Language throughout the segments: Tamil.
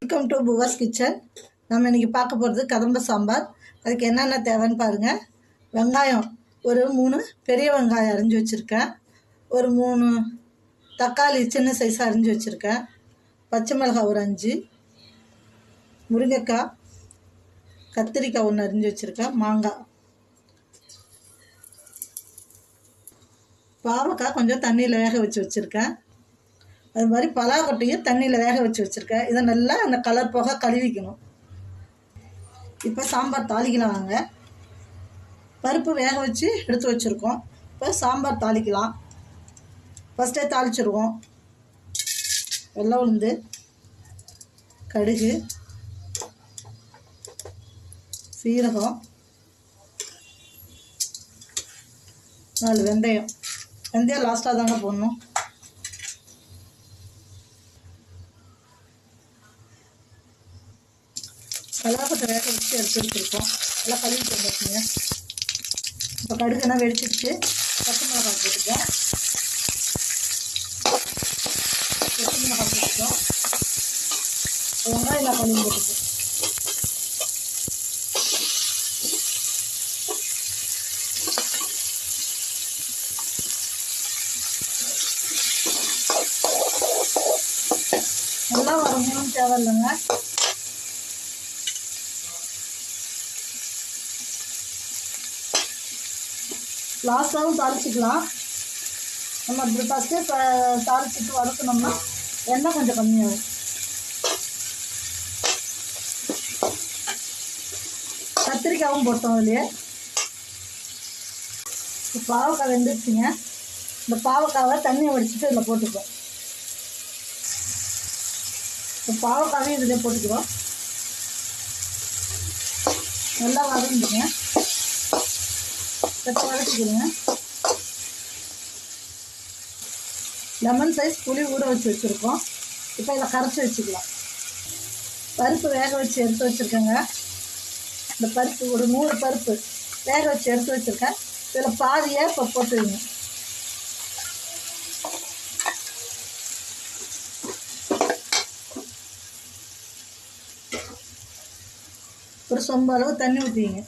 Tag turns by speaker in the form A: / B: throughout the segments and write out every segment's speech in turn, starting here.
A: வெல்கம் டு புவாஸ் கிச்சன் நம்ம இன்றைக்கி பார்க்க போகிறது கதம்ப சாம்பார். அதுக்கு என்னென்ன தேவைன்னு பாருங்கள் வெங்காயம் ஒரு மூணு பெரிய வெங்காயம் அரிஞ்சு வச்சுருக்கேன். ஒரு மூணு தக்காளி சின்ன சைஸாக அரிஞ்சு வச்சுருக்கேன். பச்சை மிளகாய் ஒரு அஞ்சு. முருங்கைக்காய் கத்திரிக்காய் ஒன்று அரிஞ்சு வச்சுருக்கேன். மாங்காய். பாவக்காய் கொஞ்சம் தண்ணியில் வேக வச்சு வச்சுருக்கேன். அது மாதிரி பலாக்கொட்டையும் தண்ணியில் வேக வச்சு வச்சுருக்கேன். இதை நல்லா அந்த கலர் போக கழுவிக்கணும். இப்போ சாம்பார் தாளிக்கலாம் வாங்க. பருப்பு வேக வச்சு எடுத்து வச்சுருக்கோம். இப்போ சாம்பார் தாளிக்கலாம். ஃபஸ்ட்டே தாளிச்சிருவோம். வெள்ளை உளுந்து கடுகு சீரகம் நாலு வெந்தயம். வெந்தயம் லாஸ்ட்டாக தாங்க போடணும். கலாப்பத்தை வேக வச்சு எடுத்து வச்சுருக்கோம். நல்லா கழுவிட்டு வந்துருக்குங்க இப்போ கடுகுனா வெடிச்சிடுச்சு பச்சை மிளகாய் போட்டுக்கோம். பச்சை மிளகாய் போட்டுக்கோம். வெங்காயம் நான் கழுவி போட்டுக்கோம் நல்லா வரணும்னு தேவையில்லைங்க. லாஸ்ட்டாகவும் தாளிச்சிக்கலாம். நம்ம இப்படி ஃபஸ்ட்டே த தாளிச்சிட்டு வறுக்கணும்னா எண்ணெய் கொஞ்சம் கம்மியாகும். கத்திரிக்காயும் போட்டோம் அதுலேயே. பாவக்காய் வெந்துருச்சுங்க. இந்த பாவக்காவை தண்ணியை வடிச்சிட்டு இதில் போட்டுக்குவோம். இப்போ பாவக்காவையும் இதில் போட்டுக்கிறோம் நல்லா வதங்குங்க பச்சை வதக்கிக்கிறேங்க லெமன் சைஸ் புளி ஊற வச்சு வச்சுருக்கோம். இப்போ இதை கரைச்சி வச்சுக்கலாம். பருப்பு வேக வச்சு எடுத்து வச்சுருக்கேங்க. இந்த பருப்பு ஒரு நூறு பருப்பு வேக வச்சு எடுத்து வச்சுருக்கேன். இதில் பாதியை இப்போ போட்டுருங்க ஒரு சொம்ப அளவு தண்ணி ஊற்றிங்க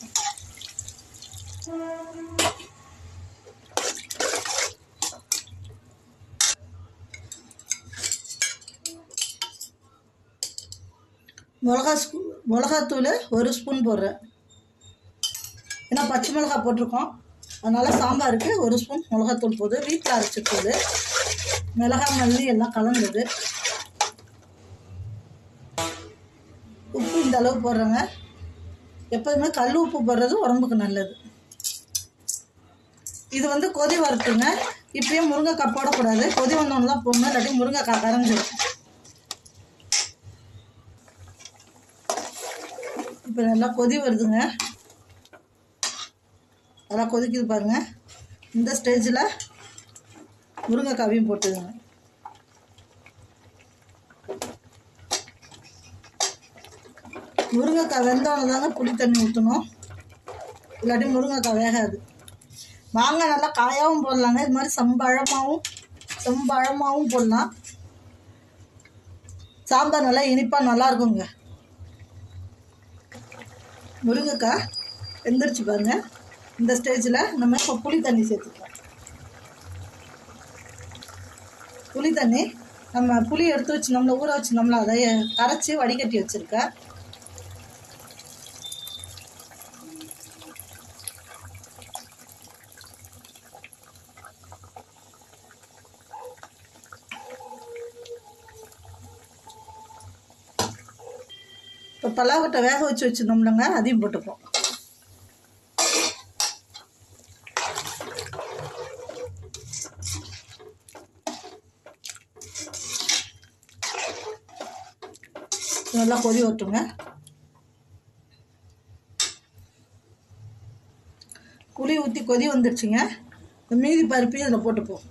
A: மிளகா ஸ்பூ மிளகாத்தூள் ஒரு ஸ்பூன் போடுறேன். ஏன்னா பச்சை மிளகா போட்டிருக்கோம். அதனால் சாம்பாருக்கு ஒரு ஸ்பூன் மிளகாத்தூள் போகுது வீட்டில் அரைச்சிருக்குது மிளகா மல்லி எல்லாம் கலந்தது. உப்பு இந்த அளவு போடுறேங்க. எப்போதுமே கல் உப்பு போடுறது உடம்புக்கு நல்லது. இது வந்து கொதி வரட்டுங்க. இப்பயும் முருங்கைக்காய் போடக்கூடாது. கொதி வந்தோன்னு தான் போடணும். இல்லாட்டி முருங்கைக்காய் கரைஞ்சிடும் இப்போ நல்லா கொதி வருதுங்க. நல்லா கொதிக்குது பாருங்கள் இந்த ஸ்டேஜில் முருங்கைக்காவையும் போட்டுதுங்க முருங்கைக்காய் வெந்தோன்னு தாங்க புளி தண்ணி ஊற்றணும் இல்லாட்டி முருங்கைக்காய் வேகாது. மாங்காய் நல்லா காயாகவும் போடலாங்க. இது மாதிரி சம்பழமாகவும் செம்பழமாகவும் போடலாம். சாம்பார் நல்லா இனிப்பாக நல்லா இருக்குங்க. முருங்கைக்காய் வெந்துருச்சு பாருங்க. இந்த ஸ்டேஜில் நம்ம இப்போ புளி தண்ணி சேர்த்துக்கலாம். புளி தண்ணி நம்ம புளி எடுத்து வச்சு நம்மளை ஊற வச்சு நம்மளை அதை கரைச்சி வடிகட்டி வச்சுருக்கேன் இப்போ பலாக்கொட்டை வேக வச்சு வச்சுருந்தோம்லங்க அதையும் போட்டுப்போம். நல்லா கொதி வரட்டுங்க. புளி ஊற்றி கொதி வந்துடுச்சுங்க மீதி பருப்பையும் அதில் போட்டுப்போம்.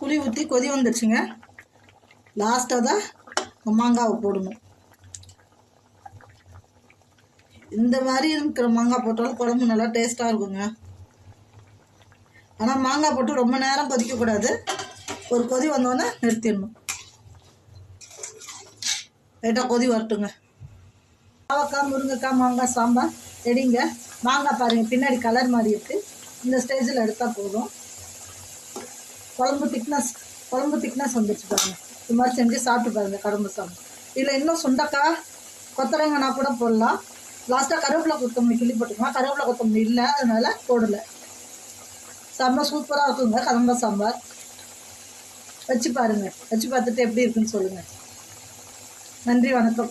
A: புளி ஊற்றி கொதி வந்துடுச்சுங்க லாஸ்ட்டாக தான் மாங்காவை போடணும். இந்த மாதிரி இருக்கிற மாங்காய் போட்டாலும் குழம்பு நல்லா டேஸ்ட்டாக இருக்குங்க. ஆனால் மாங்காய் போட்டு ரொம்ப நேரம் கொதிக்கக்கூடாது ஒரு கொதி வந்தோடனே நிறுத்திடணும். லைட்டாக கொதி வரட்டுங்க. பாவக்காய் முருங்கைக்காய் மாங்காய் சாம்பார் ரெடிங்க மாங்காய் பாருங்கள் பின்னாடி கலர் மாதிரி இருக்குது இந்த ஸ்டேஜில் எடுத்தால் போதும். குழம்பு திக்னஸ் குழம்பு திக்னஸ் வந்துருச்சு பாருங்க. இது மாதிரி செஞ்சு சாப்பிட்டு பாருங்க கடம்பு சாம்பார் இதில் இன்னும் சுண்டக்காய் கொத்தரங்காய் கூட போடலாம். லாஸ்ட்டாக கருவேப்பிலை கொத்தமல்லி கிள்ளி போட்டுக்கலாம் கருவேப்பிலை கொத்தமல்லி இல்லை அதனால் போடலை. சாம்பார் சூப்பராக இருக்குங்க கடம்ப சாம்பார். வச்சு பாருங்கள் வச்சு பார்த்துட்டு எப்படி இருக்குன்னு சொல்லுங்கள் நன்றி வணக்கம்.